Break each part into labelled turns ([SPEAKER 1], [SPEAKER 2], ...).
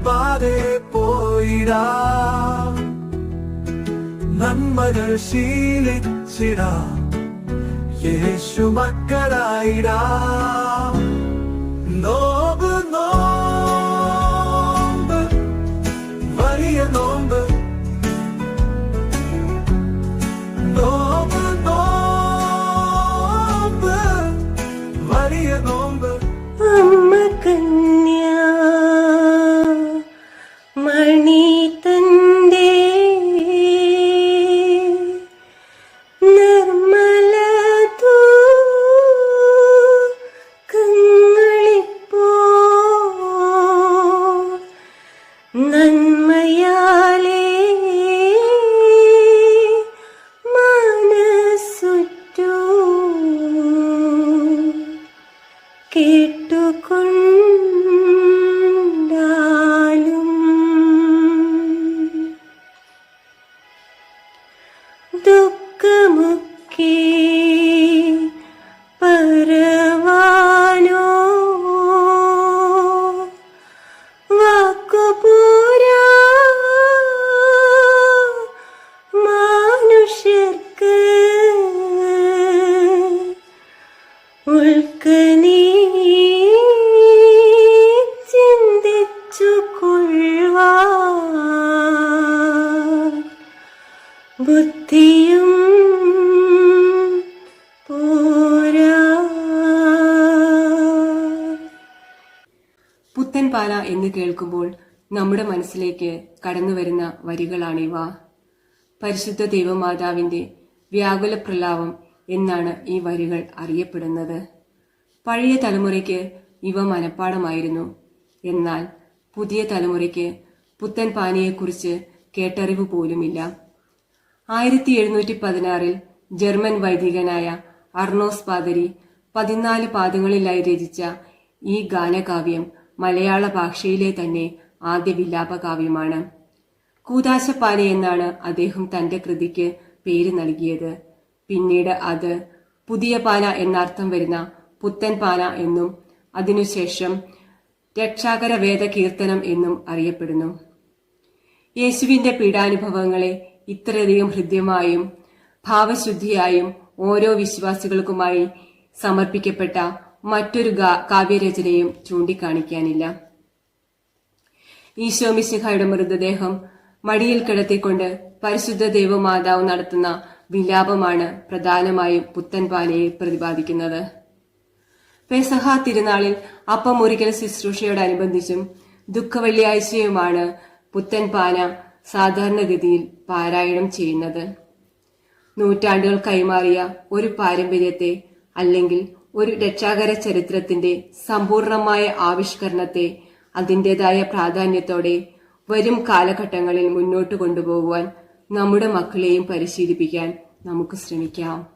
[SPEAKER 1] പുണ്യപാതെ പോയിടാ നന്മകൾ ശീലിച്ചിടാ യേശു മക്കളായിടാ നോമ്പ്
[SPEAKER 2] പുത്തൻപാല എന്ന് കേൾക്കുമ്പോൾ നമ്മുടെ മനസ്സിലേക്ക് കടന്നു വരുന്ന വരികളാണിവ. പരിശുദ്ധ ദൈവമാതാവിന്റെ വ്യാകുല പ്രലാപം എന്നാണ് ഈ വരികൾ അറിയപ്പെടുന്നത്. പഴയ തലമുറയ്ക്ക് ഇവ മനപ്പാടമായിരുന്നു. എന്നാൽ പുതിയ തലമുറയ്ക്ക് പുത്തൻ പാനിയെക്കുറിച്ച് കേട്ടറിവ് പോലുമില്ല. ആയിരത്തി എഴുന്നൂറ്റി പതിനാറിൽ ജർമ്മൻ വൈദികനായ അർണോസ് പാദരി പതിനാല് പാദങ്ങളിലായി രചിച്ച ഈ ഗാനകാവ്യം മലയാള ഭാഷയിലെ തന്നെ ആദ്യ വിലാപകാവ്യമാണ്. കൂതാശപ്പാന എന്നാണ് അദ്ദേഹം തന്റെ കൃതിക്ക് പേര് നൽകിയത്. പിന്നീട് അത് പുതിയ പാന എന്നർത്ഥം വരുന്ന പുത്തൻ പാന എന്നും അതിനുശേഷം രക്ഷാകര വേദ കീർത്തനം എന്നും അറിയപ്പെടുന്നു. യേശുവിന്റെ പീഡാനുഭവങ്ങളെ ഇത്രയധികം ഹൃദ്യമായും ഭാവശുദ്ധിയായും ഓരോ വിശ്വാസികൾക്കുമായി സമർപ്പിക്കപ്പെട്ട മറ്റൊരു കാവ്യരചനയും ചൂണ്ടിക്കാണിക്കാനില്ല. ഈശോ മിശിഹായുടെ മൃതദേഹം മടിയിൽ കിടത്തിക്കൊണ്ട് പരിശുദ്ധ ദേവമാതാവ് നടത്തുന്ന വിലാപമാണ് പ്രധാനമായും പുത്തൻപാലയെ പ്രതിപാദിക്കുന്നത്. പെസഹ തിരുനാളിൽ അപ്പം അപ്പമൊരിക്കൽ ശുശ്രൂഷയോടനുബന്ധിച്ചും ദുഃഖവെള്ളിയാഴ്ചയുമാണ് പുത്തൻപാന സാധാരണഗതിയിൽ പാരായണം ചെയ്യുന്നത്. നൂറ്റാണ്ടുകൾ കൈമാറിയ ഒരു പാരമ്പര്യത്തെ അല്ലെങ്കിൽ ഒരു രക്ഷാകര ചരിത്രത്തിന്റെ സമ്പൂർണമായ ആവിഷ്കരണത്തെ അതിന്റെതായ പ്രാധാന്യത്തോടെ വരും കാലഘട്ടങ്ങളിൽ മുന്നോട്ട് കൊണ്ടുപോകുവാൻ നമ്മുടെ മക്കളെയും പരിശീലിപ്പിക്കാൻ നമുക്ക് ശ്രമിക്കാം.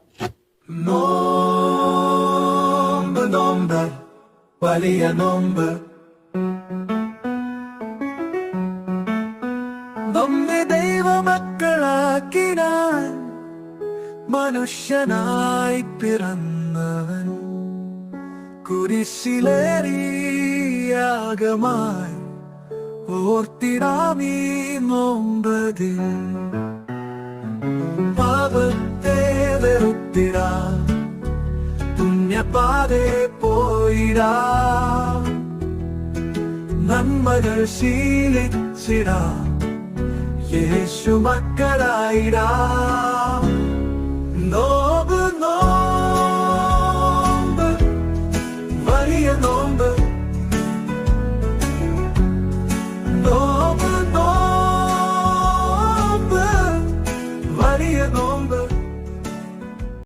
[SPEAKER 1] നോമ്പ് നോമ്പ് വലിയ നോമ്പ്. മനുഷ്യനായി പിറന്നവൻ. കുരിശിലേറിയാകമായി ഓർത്തിടാമീ നോമ്പതിൽ. പാപത്തെ വെറുത്തിടാ പുണ്യപാതെ പോയിടാ. നന്മകൾ ശീലിച്ചിടാ യേശു മക്കളായിടാ. നോ